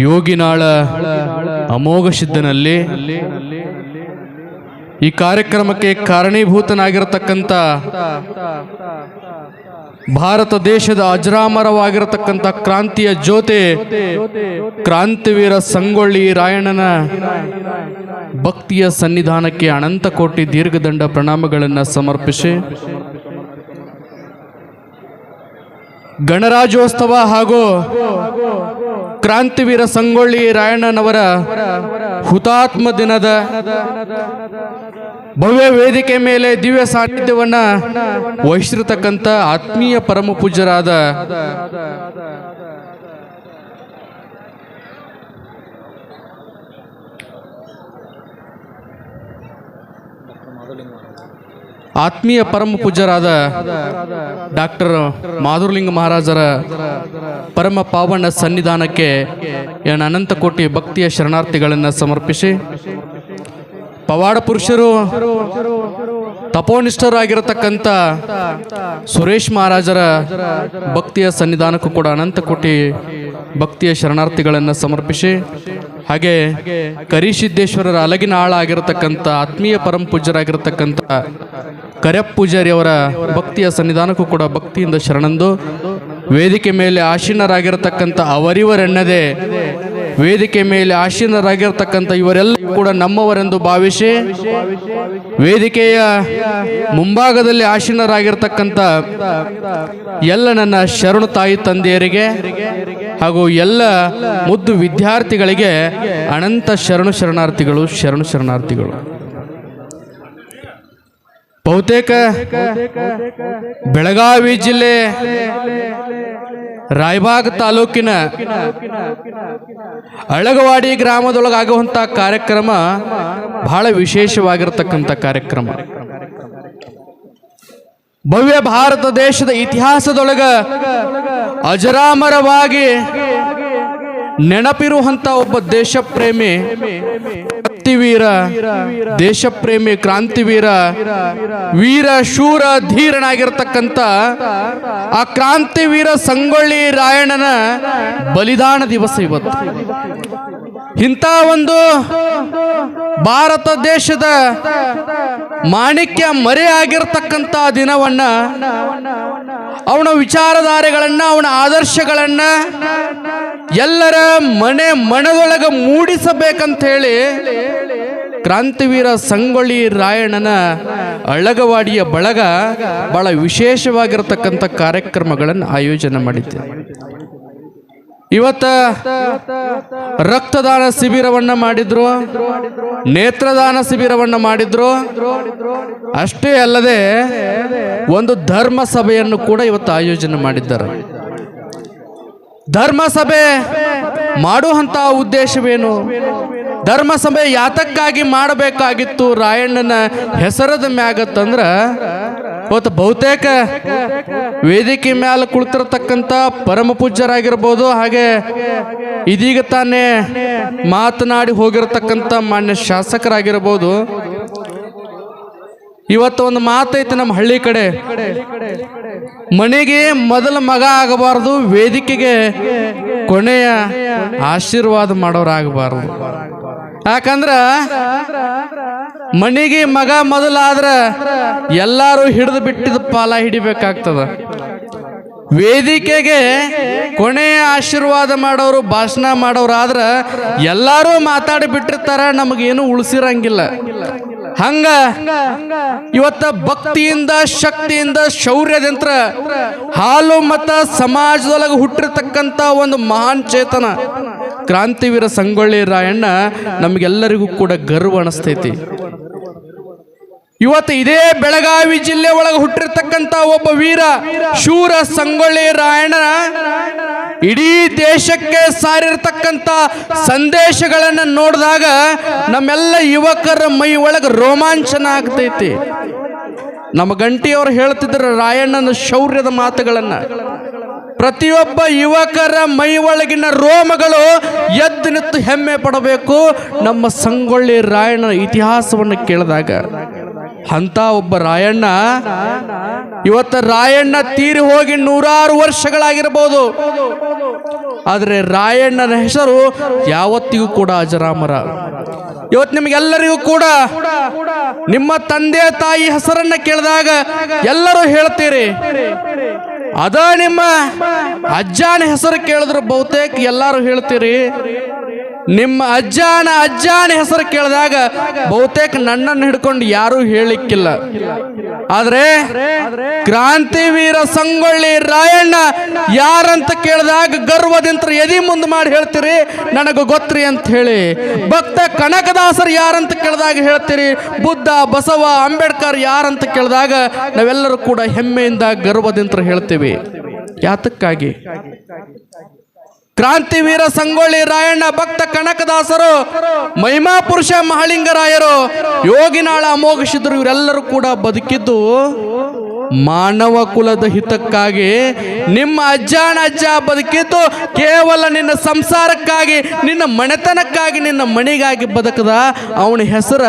ಯೋಗಿನಾಳ ಅಮೋಘ ಸಿದ್ಧನಲ್ಲಿ ಈ ಕಾರ್ಯಕ್ರಮಕ್ಕೆ ಕಾರಣೀಭೂತನಾಗಿರತಕ್ಕಂಥ ಭಾರತ ದೇಶದ ಅಜರಾಮರವಾಗಿರತಕ್ಕಂಥ ಕ್ರಾಂತಿಯ ಜ್ಯೋತಿ ಕ್ರಾಂತಿವೀರ ಸಂಗೊಳ್ಳಿ ರಾಯಣ್ಣನ ಭಕ್ತಿಯ ಸನ್ನಿಧಾನಕ್ಕೆ ಅನಂತ ಕೋಟಿ ದೀರ್ಘದಂಡ ಪ್ರಣಾಮಗಳನ್ನು ಸಮರ್ಪಿಸಿ ಗಣರಾಜ್ಯೋತ್ಸವ ಹಾಗೂ ಕ್ರಾಂತಿವೀರ ಸಂಗೊಳ್ಳಿ ರಾಯಣ್ಣನವರ ಹುತಾತ್ಮ ದಿನದ ಭವ್ಯ ವೇದಿಕೆ ಮೇಲೆ ದಿವ್ಯ ಸಾನ್ನಿಧ್ಯವನ್ನ ವಹಿಸಿರತಕ್ಕಂಥ ಆತ್ಮೀಯ ಪರಮ ಪೂಜ್ಯರಾದ ಆತ್ಮೀಯ ಪರಮ ಪೂಜ್ಯರಾದ ಡಾಕ್ಟರ್ ಮಾಧುರ್ಲಿಂಗ ಮಹಾರಾಜರ ಪರಮ ಪಾವನ ಸನ್ನಿಧಾನಕ್ಕೆ ಏನು ಅನಂತ ಕೋಟಿ ಭಕ್ತಿಯ ಶರಣಾರ್ಥಿಗಳನ್ನು ಸಮರ್ಪಿಸಿ, ಪವಾಡ ಪುರುಷರು ತಪೋನಿಷ್ಠರಾಗಿರತಕ್ಕಂಥ ಸುರೇಶ್ ಮಹಾರಾಜರ ಭಕ್ತಿಯ ಸನ್ನಿಧಾನಕ್ಕೂ ಕೂಡ ಅನಂತ ಕೋಟಿ ಭಕ್ತಿಯ ಶರಣಾರ್ಥಿಗಳನ್ನು ಸಮರ್ಪಿಸಿ ಹಾಗೆ ಕರಿಸಿದ್ದೇಶ್ವರರ ಅಲಗಿನ ಆಳ ಆಗಿರತಕ್ಕಂಥ ಆತ್ಮೀಯ ಪರಂ ಪೂಜ್ಯರಾಗಿರತಕ್ಕಂಥ ಕರೆಪ್ ಪೂಜಾರಿ ಭಕ್ತಿಯ ಸನ್ನಿಧಾನಕ್ಕೂ ಕೂಡ ಭಕ್ತಿಯಿಂದ ಶರಣಂದು, ವೇದಿಕೆ ಮೇಲೆ ಆಶೀನರಾಗಿರತಕ್ಕಂಥ ಅವರಿವರೆನ್ನದೆ, ವೇದಿಕೆ ಮೇಲೆ ಆಶೀನರಾಗಿರ್ತಕ್ಕಂಥ ಇವರೆಲ್ಲ ಕೂಡ ನಮ್ಮವರೆಂದು ಭಾವಿಸಿ, ವೇದಿಕೆಯ ಮುಂಭಾಗದಲ್ಲಿ ಆಶೀನರಾಗಿರ್ತಕ್ಕಂಥ ಎಲ್ಲ ನನ್ನ ಶರಣು ತಾಯಿ ತಂದೆಯರಿಗೆ ಹಾಗೂ ಎಲ್ಲ ಮುದ್ದು ವಿದ್ಯಾರ್ಥಿಗಳಿಗೆ ಅನಂತ ಶರಣು ಶರಣಾರ್ಥಿಗಳು ಶರಣು ಶರಣಾರ್ಥಿಗಳು. ಬಹುತೇಕ ಬೆಳಗಾವಿ ಜಿಲ್ಲೆ, ರಾಯಬಾಗ್ ತಾಲೂಕಿನ ಅಳಗವಾಡಿ ಗ್ರಾಮದೊಳಗೆ ಆಗುವಂಥ ಕಾರ್ಯಕ್ರಮ ಬಹಳ ವಿಶೇಷವಾಗಿರತಕ್ಕಂಥ ಕಾರ್ಯಕ್ರಮ. ಭವ್ಯ ಭಾರತ ದೇಶದ ಇತಿಹಾಸದೊಳಗ ಅಜರಾಮರವಾಗಿ ನೆನಪಿರುವಂತ ಒಬ್ಬ ದೇಶ ಪ್ರೇಮಿ ಕ್ರಾಂತಿವೀರ ದೇಶಪ್ರೇಮಿ, ಕ್ರಾಂತಿವೀರ, ವೀರ, ಶೂರ ಧೀರನಾಗಿರ್ತಕ್ಕಂಥ ಆ ಕ್ರಾಂತಿವೀರ ಸಂಗೊಳ್ಳಿ ರಾಯಣ್ಣನ ಬಲಿದಾನ ದಿವಸ ಇವತ್ತು. ಇಂಥ ಒಂದು ಭಾರತ ದೇಶದ ಮಾಣಿಕ್ಯ ಮರೆಯಾಗಿರ್ತಕ್ಕಂಥ ದಿನವನ್ನ ಅವನ ವಿಚಾರಧಾರೆಗಳನ್ನು, ಅವನ ಆದರ್ಶಗಳನ್ನು ಎಲ್ಲರ ಮನೆ ಮನದೊಳಗೆ ಮೂಡಿಸಬೇಕಂತ ಹೇಳಿ ಕ್ರಾಂತಿವೀರ ಸಂಗೊಳ್ಳಿ ರಾಯಣ್ಣನ ಅಳಗವಾಡಿಯ ಬಳಗ ಬಹಳ ವಿಶೇಷವಾಗಿರತಕ್ಕಂಥ ಕಾರ್ಯಕ್ರಮಗಳನ್ನು ಆಯೋಜನೆ ಮಾಡಿದ್ದೆ ಇವತ್ತ ರಕ್ತದಾನ ಶಿಬಿರವನ್ನ ಮಾಡಿದ್ರು, ನೇತ್ರದಾನ ಶಿಬಿರವನ್ನ ಮಾಡಿದ್ರು. ಅಷ್ಟೇ ಅಲ್ಲದೆ ಒಂದು ಧರ್ಮ ಸಭೆಯನ್ನು ಕೂಡ ಇವತ್ತು ಆಯೋಜನೆ ಮಾಡಿದ್ದಾರೆ. ಧರ್ಮಸಭೆ ಮಾಡುವಂತ ಉದ್ದೇಶವೇನು? ಧರ್ಮಸಭೆ ಯಾತಕ್ಕಾಗಿ ಮಾಡಬೇಕಾಗಿತ್ತು? ರಾಯಣ್ಣನ ಹೆಸರದ ಮ್ಯಾಗತ್ತಂದ್ರ ಇವತ್ತು ಬಹುತೇಕ ವೇದಿಕೆ ಮ್ಯಾಲ ಕುಳಿತಿರತಕ್ಕಂಥ ಪರಮ ಪೂಜ್ಯರಾಗಿರ್ಬೋದು. ಹಾಗೆ ಇದೀಗ ತಾನೇ ಮಾತನಾಡಿ ಹೋಗಿರತಕ್ಕಂಥ ಮಾನ್ಯ ಶಾಸಕರಾಗಿರ್ಬೋದು. ಇವತ್ತು ಒಂದು ಮಾತೈತೆ ನಮ್ಮ ಹಳ್ಳಿ ಕಡೆ. ಮನೆಗೆ ಮೊದಲ ಮಗ ಆಗಬಾರದು, ವೇದಿಕೆಗೆ ಕೊನೆಯ ಆಶೀರ್ವಾದ ಮಾಡೋರಾಗಬಾರದು. ಯಾಕಂದ್ರ ಮನೆಗೆ ಮಗ ಮೊದಲಾದ್ರ ಎಲ್ಲಾರು ಹಿಡಿದು ಬಿಟ್ಟಿದ ಪಾಲ ಹಿಡಿಬೇಕಾಗ್ತದ. ವೇದಿಕೆಗೆ ಕೊನೆಯ ಆಶೀರ್ವಾದ ಮಾಡೋರು, ಭಾಷಣ ಮಾಡೋರು ಆದ್ರ ಎಲ್ಲಾರು ಮಾತಾಡಿ ಬಿಟ್ಟಿರ್ತಾರ, ನಮಗೇನು ಉಳಿಸಿರಂಗಿಲ್ಲ. ಹಂಗ ಇವತ್ತ ಭಕ್ತಿಯಿಂದ, ಶಕ್ತಿಯಿಂದ ಶೌರ್ಯದಂತ್ರ ಹಾಲು ಮತ ಸಮಾಜದೊಳಗೆ ಹುಟ್ಟಿರ್ತಕ್ಕಂಥ ಒಂದು ಮಹಾನ್ ಚೇತನ. ಕ್ರಾಂತಿವೀರ ಸಂಗೊಳ್ಳಿ ರಾಯಣ್ಣ ನಮಗೆಲ್ಲರಿಗೂ ಕೂಡ ಗರ್ವ ಅನಿಸ್ತೈತಿ. ಇವತ್ತು ಇದೇ ಬೆಳಗಾವಿ ಜಿಲ್ಲೆ ಒಳಗೆ ಹುಟ್ಟಿರ್ತಕ್ಕಂಥ ಒಬ್ಬ ವೀರ ಶೂರ ಸಂಗೊಳ್ಳಿ ರಾಯಣ್ಣ ಇಡೀ ದೇಶಕ್ಕೆ ಸಾರಿರ್ತಕ್ಕಂಥ ಸಂದೇಶಗಳನ್ನು ನೋಡಿದಾಗ ನಮ್ಮೆಲ್ಲ ಯುವಕರ ಮೈ ಒಳಗೆ ರೋಮಾಂಚನ ಆಗ್ತೈತಿ. ನಮ್ಮ ಗಂಟಿಯವರು ಹೇಳ್ತಿದ್ರು ರಾಯಣ್ಣನ ಶೌರ್ಯದ ಮಾತುಗಳನ್ನ. ಪ್ರತಿಯೊಬ್ಬ ಯುವಕರ ಮೈ ಒಳಗಿನ ರೋಮಗಳು ಎದ್ದು ನಿಂತು ಹೆಮ್ಮೆ ಪಡಬೇಕು. ನಮ್ಮ ಸಂಗೊಳ್ಳಿ ರಾಯಣ್ಣ ಇತಿಹಾಸವನ್ನು ಕೇಳಿದಾಗ ಅಂತ ಒಬ್ಬ ರಾಯಣ್ಣ, ಇವತ್ತ ರಾಯಣ್ಣ ತೀರಿ ಹೋಗಿ ನೂರಾರು ವರ್ಷಗಳಾಗಿರ್ಬೋದು. ಆದರೆ ರಾಯಣ್ಣನ ಹೆಸರು ಯಾವತ್ತಿಗೂ ಕೂಡ ಅಜರಾಮರ. ಇವತ್ತು ನಿಮಗೆಲ್ಲರಿಗೂ ಕೂಡ ನಿಮ್ಮ ತಂದೆ ತಾಯಿ ಹೆಸರನ್ನ ಕೇಳಿದಾಗ ಎಲ್ಲರೂ ಹೇಳ್ತೀರಿ ಅದ ನಿಮ್ಮ ಅಜ್ಜನ ಹೆಸರು ಕೇಳಿದ್ರೆ ಬಹುತೇಕ ಎಲ್ಲರೂ ಹೇಳ್ತೀರಿ. ನಿಮ್ಮ ಅಜ್ಜಾನ ಅಜ್ಜಾನ ಹೆಸರು ಕೇಳಿದಾಗ ಬಹುತೇಕ ನನ್ನನ್ನು ಹಿಡ್ಕೊಂಡು ಯಾರೂ ಹೇಳಿಕ್ಕಿಲ್ಲ. ಆದ್ರೆ ಕ್ರಾಂತಿವೀರ ಸಂಗೊಳ್ಳಿ ರಾಯಣ್ಣ ಯಾರಂತ ಕೇಳಿದಾಗ ಗರ್ವದಿಂತ ಎದಿ ಮುಂದೆ ಮಾಡಿ ಹೇಳ್ತೀರಿ, ನನಗೆ ಗೊತ್ತ್ರಿ ಅಂತ ಹೇಳಿ. ಭಕ್ತ ಕನಕದಾಸರು ಯಾರಂತ ಕೇಳಿದಾಗ ಹೇಳ್ತೀರಿ, ಬುದ್ಧ, ಬಸವ, ಅಂಬೇಡ್ಕರ್ ಯಾರಂತ ಕೇಳಿದಾಗ ನಾವೆಲ್ಲರೂ ಕೂಡ ಹೆಮ್ಮೆಯಿಂದ ಗರ್ವದಿಂತ ಹೇಳ್ತೀವಿ. ಯಾತಕ್ಕಾಗಿ? ಕ್ರಾಂತಿವೀರ ಸಂಗೊಳ್ಳಿ ರಾಯಣ್ಣ ಭಕ್ತ ಕನಕದಾಸರು, ಮಹಿಮಾ ಪುರುಷ ಮಹಾಲಿಂಗರಾಯರು, ಯೋಗಿನಾಳ ಅಮೋಘ ಸಿದ್ಧರು ಇವರೆಲ್ಲರೂ ಕೂಡ ಬದುಕಿದ್ದು ಮಾನವ ಕುಲದ ಹಿತಕ್ಕಾಗಿ, ನಿಮ್ಮ ಅಜ್ಜಾನ ಅಜ್ಜ ಬದುಕಿದ್ದು ಕೇವಲ ನಿನ್ನ ಸಂಸಾರಕ್ಕಾಗಿ, ನಿನ್ನ ಮನೆತನಕ್ಕಾಗಿ, ನಿನ್ನ ಮಣಿಗಾಗಿ ಬದುಕದ ಅವನ ಹೆಸರ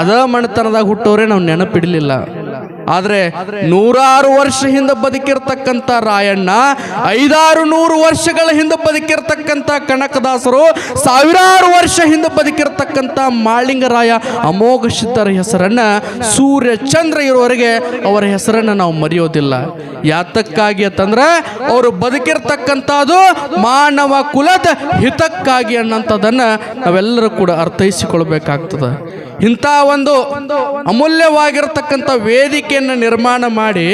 ಅದ ಮನೆತನದಾಗ ಹುಟ್ಟೋರೆ ನಾವು ನೆನಪಿಡಲಿಲ್ಲ. ಆದ್ರೆ ನೂರಾರು ವರ್ಷ ಹಿಂದೆ ಬದುಕಿರ್ತಕ್ಕಂಥ ರಾಯಣ್ಣ, ಐದಾರು ನೂರು ವರ್ಷಗಳ ಹಿಂದೆ ಬದುಕಿರ್ತಕ್ಕಂಥ ಕನಕದಾಸರು, ಸಾವಿರಾರು ವರ್ಷ ಹಿಂದೆ ಬದುಕಿರ್ತಕ್ಕಂಥ ಮಾಳಿಂಗರಾಯ ಅಮೋಘ ಸಿದ್ಧರ ಹೆಸರನ್ನ ಸೂರ್ಯ ಚಂದ್ರ ಇರುವವರೆಗೆ ಅವರ ಹೆಸರನ್ನ ನಾವು ಮರೆಯೋದಿಲ್ಲ. ಯಾತಕ್ಕಾಗಿ ಅಂತಂದ್ರೆ ಅವರು ಬದುಕಿರ್ತಕ್ಕಂಥದ್ದು ಮಾನವ ಕುಲದ ಹಿತಕ್ಕಾಗಿ ಅನ್ನೋಂಥದ್ದನ್ನು ನಾವೆಲ್ಲರೂ ಕೂಡ ಅರ್ಥೈಸಿಕೊಳ್ಬೇಕಾಗ್ತದೆ. ಇಂಥ ಒಂದು ಅಮೂಲ್ಯವಾಗಿರತಕ್ಕಂಥ ವೇದಿಕೆಯನ್ನು ನಿರ್ಮಾಣ ಮಾಡಿ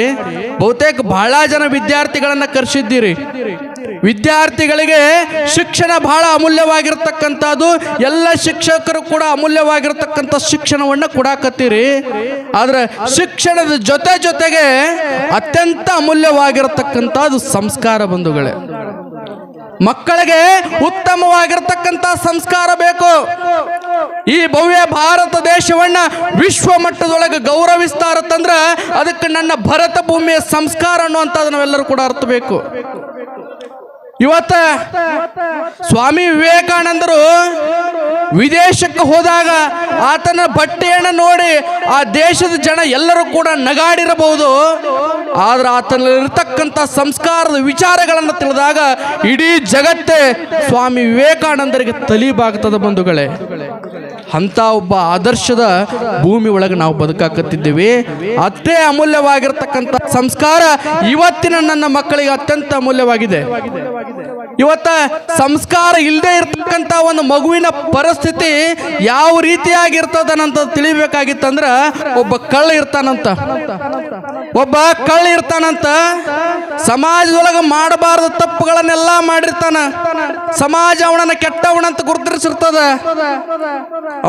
ಬಹುತೇಕ ಬಹಳ ಜನ ವಿದ್ಯಾರ್ಥಿಗಳನ್ನು ಕರೆಸಿದ್ದೀರಿ. ವಿದ್ಯಾರ್ಥಿಗಳಿಗೆ ಶಿಕ್ಷಣ ಬಹಳ ಅಮೂಲ್ಯವಾಗಿರ್ತಕ್ಕಂಥದ್ದು. ಎಲ್ಲ ಶಿಕ್ಷಕರು ಕೂಡ ಅಮೂಲ್ಯವಾಗಿರ್ತಕ್ಕಂಥ ಶಿಕ್ಷಣವನ್ನು ಕೊಡಾಕತ್ತೀರಿ. ಆದರೆ ಶಿಕ್ಷಣದ ಜೊತೆ ಜೊತೆಗೆ ಅತ್ಯಂತ ಅಮೂಲ್ಯವಾಗಿರತಕ್ಕಂಥದ್ದು ಸಂಸ್ಕಾರ ಬಂಧುಗಳೇ. ಮಕ್ಕಳಿಗೆ ಉತ್ತಮವಾಗಿರ್ತಕ್ಕಂಥ ಸಂಸ್ಕಾರ ಬೇಕು. ಈ ಭವ್ಯ ಭಾರತ ದೇಶವನ್ನ ವಿಶ್ವ ಮಟ್ಟದೊಳಗೆ ಗೌರವಿಸ್ತಾರತ್ತಂದ್ರ ಅದಕ್ಕೆ ನನ್ನ ಭರತ ಭೂಮಿಯ ಸಂಸ್ಕಾರ ಅನ್ನುವಂಥದ್ದು ನಾವೆಲ್ಲರೂ ಕೂಡ ಅರ್ಥಬೇಕು ಇವತ್ತ ಸ್ವಾಮಿ ವಿವೇಕಾನಂದರು ವಿದೇಶಕ್ಕೆ ಹೋದಾಗ ಆತನ ಬಟ್ಟೆಯನ್ನು ನೋಡಿ ಆ ದೇಶದ ಜನ ಎಲ್ಲರೂ ಕೂಡ ನಗಾಡಿರಬಹುದು. ಆದ್ರೆ ಆತನಲ್ಲಿರ್ತಕ್ಕಂಥ ಸಂಸ್ಕಾರದ ವಿಚಾರಗಳನ್ನು ತಿಳಿದಾಗ ಇಡೀ ಜಗತ್ತೇ ಸ್ವಾಮಿ ವಿವೇಕಾನಂದರಿಗೆ ತಲಿಬಾಗ್ತದ ಬಂಧುಗಳೇ. ಅಂತ ಒಬ್ಬ ಆದರ್ಶದ ಭೂಮಿ ಒಳಗೆ ನಾವು ಬದುಕಾಕತ್ತಿದ್ದೇವೆ. ಅತ್ತೇ ಅಮೂಲ್ಯವಾಗಿರ್ತಕ್ಕಂಥ ಸಂಸ್ಕಾರ ಇವತ್ತಿನ ನನ್ನ ಮಕ್ಕಳಿಗೆ ಅತ್ಯಂತ ಅಮೂಲ್ಯವಾಗಿದೆ. ಇವತ್ತ ಸಂಸ್ಕಾರ ಇಲ್ಲದೆ ಇರ್ತಕ್ಕಂಥ ಒಂದು ಮಗುವಿನ ಪರಿಸ್ಥಿತಿ ಯಾವ ರೀತಿಯಾಗಿರ್ತದನಂತ ತಿಳಿಬೇಕಾಗಿತ್ತಂದ್ರ ಒಬ್ಬ ಕಳ್ಳ ಇರ್ತಾನಂತ. ಒಬ್ಬ ಕಳ್ಳ ಇರ್ತಾನಂತ. ಸಮಾಜದೊಳಗೆ ಮಾಡಬಾರದ ತಪ್ಪುಗಳನ್ನೆಲ್ಲ ಮಾಡಿರ್ತಾನ. ಸಮಾಜ ಅವನನ್ನ ಕೆಟ್ಟವನಂತ ಗುರುತಿಸಿರ್ತದ.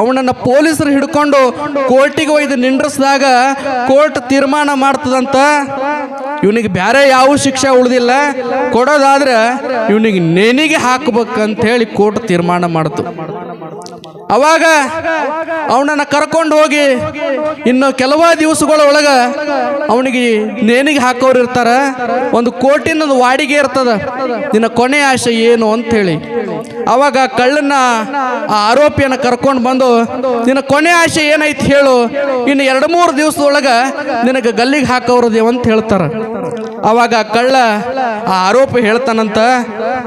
ಅವನನ್ನ ಪೊಲೀಸರು ಹಿಡ್ಕೊಂಡು ಕೋರ್ಟಿಗೆ ಒಯ್ದು ನಿಂಡ್ರಿಸಿದಾಗ ಕೋರ್ಟ್ ತೀರ್ಮಾನ ಮಾಡ್ತದಂತ. ಇವನಿಗೆ ಬೇರೆ ಯಾವ ಶಿಕ್ಷೆ ಉಳಿದಿಲ್ಲ. ಕೊಡೋದಾದ್ರೆ ಇವನಿಗೆ ನೇಣಿಗೆ ಹಾಕ್ಬೇಕಂತ ಹೇಳಿ ಕೋರ್ಟ್ ತೀರ್ಮಾನ ಮಾಡ್ತು. ಅವಾಗ ಅವನನ್ನು ಕರ್ಕೊಂಡು ಹೋಗಿ ಇನ್ನು ಕೆಲವ ದಿವಸಗಳ ಒಳಗ ಅವನಿಗೆ ನೇಣಿಗೆ ಹಾಕೋರು ಇರ್ತಾರ. ಒಂದು ಕೋಟಿನ ವಾಡಿಗೆ ಇರ್ತದ. ನಿನ್ನ ಕೊನೆ ಆಸೆ ಏನು ಅಂತ ಹೇಳಿ ಅವಾಗ ಕಳ್ಳನ್ನ, ಆ ಆರೋಪಿಯನ್ನ ಕರ್ಕೊಂಡು ಬಂದು, ನಿನ್ನ ಕೊನೆ ಆಸೆ ಏನೈತಿ ಹೇಳು. ಇನ್ನು ಎರಡು ಮೂರು ದಿವಸದೊಳಗ ನಿನಗೆ ಗಲ್ಲಿಗೆ ಹಾಕೋರದೇವ ಅಂತ ಹೇಳ್ತಾರ. ಅವಾಗ ಕಳ್ಳ ಆ ಆರೋಪಿ ಹೇಳ್ತಾನಂತ,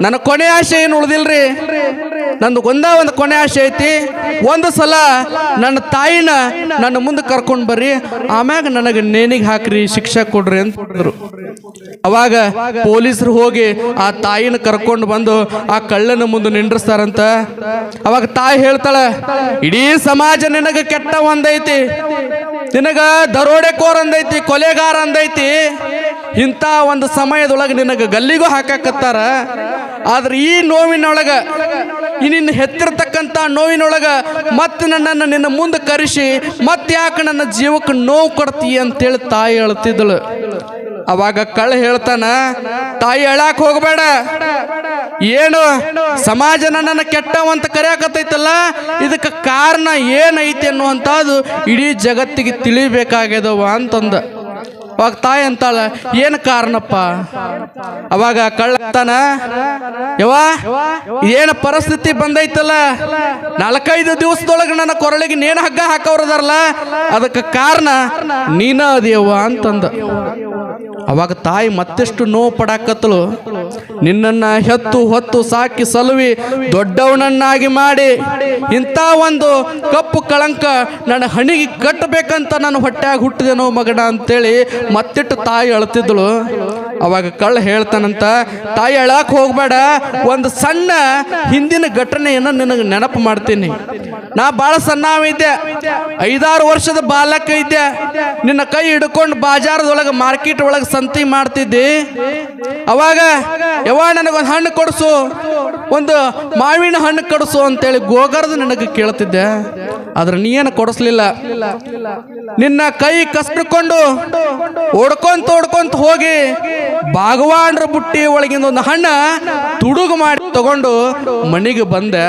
ನನ್ನ ಕೊನೆ ಆಸೆ ಏನು ಉಳ್ದಿಲ್ರಿ? ನಂದು ಒಂದ ಒಂದು ಕೊನೆ ಆಸೆ ಐತಿ. ಒಂದು ಸಲ ನನ್ನ ತಾಯಿನ ನನ್ನ ಮುಂದೆ ಕರ್ಕೊಂಡು ಬರ್ರಿ. ಆಮ್ಯಾಗ ನನಗೆ ನೇಣಿಗೆ ಹಾಕ್ರಿ, ಶಿಕ್ಷೆ ಕೊಡ್ರಿ ಅಂತ ಅವಾಗ ಪೊಲೀಸರು ಹೋಗಿ ಆ ತಾಯಿನ ಕರ್ಕೊಂಡು ಬಂದು ಆ ಕಳ್ಳನ ಮುಂದೆ ನಿಂದ್ರಿಸ್ತಾರಂತ. ಅವಾಗ ತಾಯಿ ಹೇಳ್ತಾಳೆ, ಇಡೀ ಸಮಾಜ ನಿನಗೆ ಕೆಟ್ಟ ಒಂದೈತಿ. ನಿನಗ ದರೋಡೆಕೋರ್ ಅಂದೈತಿ, ಕೊಲೆಗಾರ ಅಂದೈತಿ. ಇಂಥ ಒಂದು ಸಮಯದೊಳಗೆ ನಿನಗೆ ಗಲ್ಲಿಗೂ ಹಾಕಾಕತ್ತಾರ ಆದ್ರೆ ಈ ನೋವಿನೊಳಗ ನಿನ್ನ ಹೆತ್ತಿರ್ತಕ್ಕಂಥ ನೋವಿನೊಳಗ ಮತ್ತೆ ನನ್ನನ್ನು ನಿನ್ನ ಮುಂದೆ ಕರೆಸಿ, ಮತ್ತೆ ಯಾಕೆ ನನ್ನ ಜೀವಕ್ಕೆ ನೋವು ಕೊಡ್ತೀಯ ಅಂತೇಳಿ ತಾಯಿ ಹೇಳ್ತಿದ್ದಳು. ಅವಾಗ ಕಳ್ಳ ಹೇಳ್ತಾನ, ತಾಯಿ ಅಳಾಕ್ ಹೋಗಬೇಡ. ಏನು? ಸಮಾಜ ನನ್ನನ್ನು ಕೆಟ್ಟವಂತ ಕರೆಯಕತ್ತೈತಲ್ಲ? ಇದಕ್ಕೆ ಕಾರಣ ಏನೈತಿ ಅನ್ನುವಂಥದ್ದು ಇಡೀ ಜಗತ್ತಿಗೆ ತಿಳಿಬೇಕಾಗ್ಯದವ ಅಂತಂದ. ಅವಾಗ ತಾಯಿ ಅಂತಾಳ, ಏನು ಕಾರಣಪ್ಪ? ಅವಾಗ ಕಳ್ಳತನ ಯವಾ ಏನು ಪರಿಸ್ಥಿತಿ ಬಂದೈತಲ್ಲ? ನಾಲ್ಕೈದು ದಿವಸದೊಳಗೆ ನನ್ನ ಕೊರಳಿಗೆ ನೇನು ಹಗ್ಗ ಹಾಕೋರದಾರಲ್ಲ ಅದಕ್ಕೆ ಕಾರಣ ನೀನ ಅದೇವ ಅಂತಂದ. ಅವಾಗ ತಾಯಿ ಮತ್ತಷ್ಟು ನೋವು ಪಡಾಕತ್ತಳು. ನಿನ್ನನ್ನು ಹೆತ್ತು ಹೊತ್ತು ಸಾಕಿ ಸಲುವಿ ದೊಡ್ಡವನನ್ನಾಗಿ ಮಾಡಿ ಇಂಥ ಒಂದು ಕಪ್ಪು ಕಳಂಕ ನನ್ನ ಹಣಿಗೆ ಕಟ್ಟಬೇಕಂತ ನಾನು ಹೊಟ್ಟೆಯಾಗ ಹುಟ್ಟಿದೆನೋ ಮಗನ ಅಂತೇಳಿ ಮತ್ತಿಟ್ಟು ತಾಯಿ ಅಳ್ತಿದ್ಳು ಅವಾಗ ಕಳ್ಳ ಹೇಳ್ತಾನಂತ, ತಾಯಿ ಅಳಾಕ ಹೋಗ್ಬೇಡ, ಒಂದು ಸಣ್ಣ ಹಿಂದಿನ ಘಟನೆಯನ್ನು ನಿನಗೆ ನೆನಪು ಮಾಡ್ತೀನಿ. ನಾ ಭಾಳ ಸಣ್ಣವಿದ್ದೆ ಐದಾರು ವರ್ಷದ ಬಾಲಕ ಇದ್ದೆ. ನಿನ್ನ ಕೈ ಹಿಡ್ಕೊಂಡು ಬಾಜಾರದೊಳಗೆ ಮಾರ್ಕೆಟ್ ಒಳಗೆ ಸಂತಿ ಮಾಡ್ತಿದ್ದಿ? ಅವಾಗ ಯಾವ ನನಗೊಂದು ಹಣ್ಣು ಕೊಡಿಸು, ಒಂದು ಮಾವಿನ ಹಣ್ಣು ಕೊಡಿಸು ಅಂತೇಳಿ ಗೋಗರ್ದು ನನಗೆ ಕೇಳ್ತಿದ್ದೆ. ಆದ್ರೆ ನೀನು ಕೊಡಿಸ್ಲಿಲ್ಲ. ನಿನ್ನ ಕೈ ಕಸ್ಕೊಂಡು ಓಡ್ಕೊಂತ ಓಡ್ಕೊಂತ ಹೋಗಿ ಭಾಗವಾನ್ರ ಬುಟ್ಟಿ ಒಳಗಿಂದ ಒಂದು ಹಣ್ಣ ತುಡುಗು ಮಾಡಿ ತಗೊಂಡು ಮನೆಗೆ ಬಂದೆ.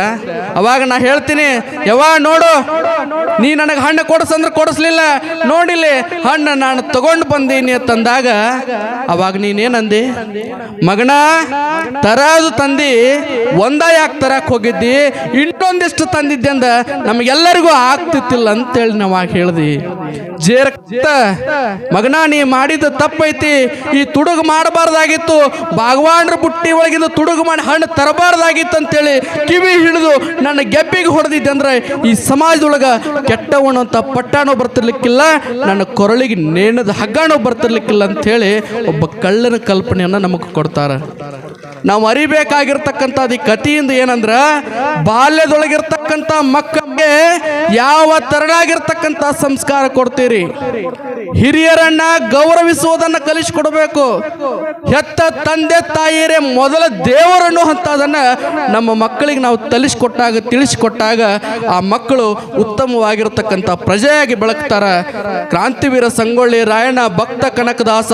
ಅವಾಗ ನಾ ಹೇಳ್ತೀನಿ ಯವಾ ನೋಡು, ನೀ ನನಗೆ ಹಣ್ಣು ಕೊಡಿಸಂದ್ರೆ ಕೊಡಿಸ್ಲಿಲ್ಲ. ನೋಡಿಲಿ ಹಣ್ಣು ನಾನು ತಗೊಂಡು ಬಂದೀನಿ ಅಂತಂದಾಗ ಅವಾಗ ನೀನೇನಂದಿ? ಮಗನ, ತರಾದು ತಂದಿ, ಒಂದ ಯಾಕೆ ತರಕ್ ಹೋಗಿದ್ದಿ? ಇನ್ನೊಂದಿಷ್ಟು ತಂದಿದ್ದೆ ಅಂದ, ನಮಗೆಲ್ಲರಿಗೂ ಆಗ್ತಿತ್ತಿಲ್ಲ ಅಂತೇಳಿ ನಾವಾಗ ಹೇಳ್ದಿ. ಜೇರ ಮಗನ, ನೀ ಮಾಡಿದ ತಪ್ಪೈತಿ, ಈ ತುಡುಗು ಮಾಡಬಾರ್ದಾಗಿತ್ತು ಬಾಗವಾನ್ರ ಬುಟ್ಟಿ ಒಳಗಿಂದ ತುಡುಗು ಮಾಡಿ ಹಣ್ಣು ತರಬಾರ್ದಾಗಿತ್ತು ಅಂತೇಳಿ ಕಿವಿ ಹಿಡಿದು ನನ್ನ ಗೆಬ್ಬಿಗೆ ಹೊಡೆದಿದ್ದೆ ಅಂದ್ರೆ, ಈ ಸಮಾಜದೊಳಗ ಕೆಟ್ಟವನು ಅಂತ ಪಟ್ಟಾಣೋ ಬರ್ತಿರ್ಲಿಕ್ಕಿಲ್ಲ, ನನ್ನ ಕೊರಳಿಗೆ ನೇಣದ ಹಗ್ಗಾಣೋ ಬರ್ತಿರ್ಲಿಕ್ಕಿಲ್ಲ ಅಂತೇಳಿ ಒಬ್ಬ ಕಳ್ಳನ ಕಲ್ಪನೆಯನ್ನ ನಮಗೆ ಕೊಡ್ತಾರ. ನಾವು ಅರಿಬೇಕಾಗಿರ್ತಕ್ಕಂಥದ್ದು ಈ ಕಥೆಯಿಂದ ಏನಂದ್ರೆ ಬಾಲ್ಯದೊಳಗಿರ್ತಕ್ಕಂಥ ಮಕ್ಕಳಿಗೆ ಯಾವ ತರನಾಗಿರ್ತಕ್ಕಂಥ ಸಂಸ್ಕಾರ ಕೊಡ್ತೀರಿ? ಹಿರಿಯರನ್ನ ಗೌರವಿಸುವುದನ್ನ ಕಲಿಸಿಕೊಡ್ಬೇಕು. ಹೆತ್ತ ತಂದೆ ತಾಯಿಯರೇ ಮೊದಲ ದೇವರನ್ನು ಅಂತದನ್ನ ನಮ್ಮ ಮಕ್ಕಳಿಗೆ ನಾವು ತಲಿಸಿಕೊಟ್ಟಾಗ, ತಿಳಿಸಿಕೊಟ್ಟಾಗ ಆ ಮಕ್ಕಳು ಉತ್ತಮವಾಗಿರ್ತಕ್ಕಂಥ ಪ್ರಜೆಯಾಗಿ ಬೆಳಗ್ತಾರ. ಕ್ರಾಂತಿವೀರ ಸಂಗೊಳ್ಳಿ, ರಾಯಣ್ಣ, ಭಕ್ತ ಕನಕದಾಸ,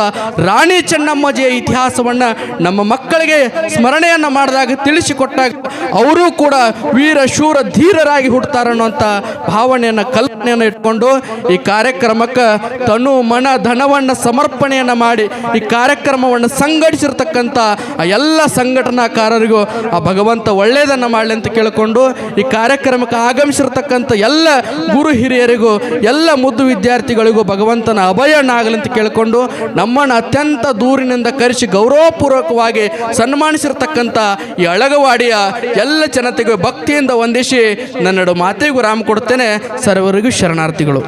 ರಾಣಿ ಚೆನ್ನಮ್ಮಜಿಯ ಇತಿಹಾಸವನ್ನ ನಮ್ಮ ಮಕ್ಕಳಿಗೆ ಸ್ಮರಣೆಯನ್ನ ಮಾಡಿದಾಗ ತಿಳಿಸಿಕೊಟ್ಟಾಗ, ಅವರು ಕೂಡ ವೀರ, ಶೂರ, ಧೀರರಾಗಿ ಹುಟ್ಟುತ್ತಾರೆ ಅನ್ನುವಂಥ ಭಾವನೆಯನ್ನು ಕಲ್ಪನೆಯನ್ನು ಇಟ್ಕೊಂಡು ಈ ಕಾರ್ಯಕ್ರಮಕ್ಕೆ ತನು ಮನ ಧನವನ್ನ ಸಮರ್ಪಣೆಯನ್ನ ಮಾಡಿ ಈ ಕಾರ್ಯಕ್ರಮವನ್ನು ಸಂಘಟಿಸಿರ್ತಕ್ಕಂಥ ಆ ಎಲ್ಲ ಸಂಘಟನಾಕಾರರಿಗೂ ಆ ಭಗವಂತ ಒಳ್ಳೆಯದನ್ನು ಮಾಡಲಿ ಅಂತ ಕೇಳಿಕೊಂಡು ಈ ಕಾರ್ಯಕ್ರಮಕ್ಕೆ ಆಗಮಿಸಿರ್ತಕ್ಕಂಥ ಎಲ್ಲ ಗುರು ಹಿರಿಯರಿಗೂ, ಎಲ್ಲ ಮುದ್ದು ವಿದ್ಯಾರ್ಥಿಗಳಿಗೂ ಭಗವಂತನ ಅಭಯನಾಗಲಿ ಅಂತ ಕೇಳಿಕೊಂಡು ನಮ್ಮನ್ನು ಅತ್ಯಂತ ದೂರಿನಿಂದ ಕರೆಸಿ ಗೌರವಪೂರ್ವಕವಾಗಿ ಸನ್ಮಾನಿಸಿರ್ತಕ್ಕಂಥ ಈ ಅಳಗವಾಡಿಯ ಎಲ್ಲ ಜನತೆಗೂ ಭಕ್ತಿಯಿಂದ ವಂದಿಸಿ ನನ್ನಡು ಮಾತೆಗೂ ರಾಮ ಕೊಡ್ತೇನೆ ಸರ್ವರಿಗೂ ಶರಣಾರ್ಥಿಗಳು.